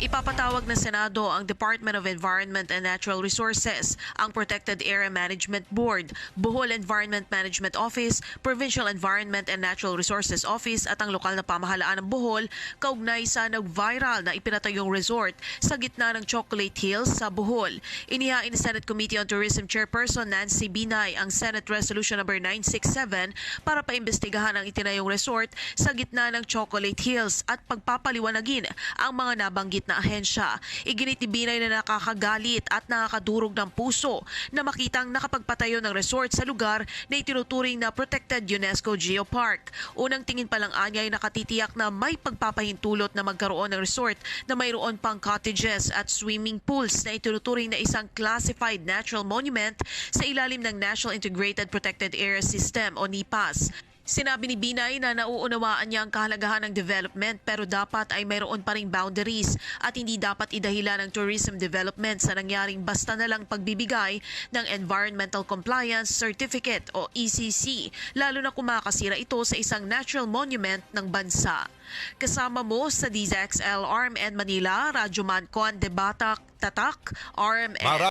Ipapatawag ng Senado ang Department of Environment and Natural Resources, ang Protected Area Management Board, Bohol Environment Management Office, Provincial Environment and Natural Resources Office at ang lokal na pamahalaan ng Bohol kaugnay sa nag-viral na ipinatayong resort sa gitna ng Chocolate Hills sa Bohol. Inihain ni Senate Committee on Tourism Chairperson Nancy Binay ang Senate Resolution number 967 para paimbestigahan ang itinayong resort sa gitna ng Chocolate Hills at pagpapaliwanagin ang mga nabanggit na ahensya. Iginit ni Binay na nakakagalit at nakakadurog ng puso na makitang nakapagpatayo ng resort sa lugar na itinuturing na Protected UNESCO Geopark. Unang tingin pa lang anya ay nakatitiyak na may pagpapahintulot na magkaroon ng resort na mayroon pang cottages at swimming pools na itinuturing na isang classified natural monument sa ilalim ng National Integrated Protected Area System o NIPAS. Sinabi ni Binay na nauunawaan niya ang kahalagahan ng development pero dapat ay mayroon pa ring boundaries at hindi dapat idahilan ng tourism development sa nangyaring basta na lang pagbibigay ng Environmental Compliance Certificate o ECC lalo na kumakasira ito sa isang natural monument ng bansa. Kasama mo sa DZXL ARM and Manila, Radyo Mancon, Debatak, Tatak, ARM and Mara-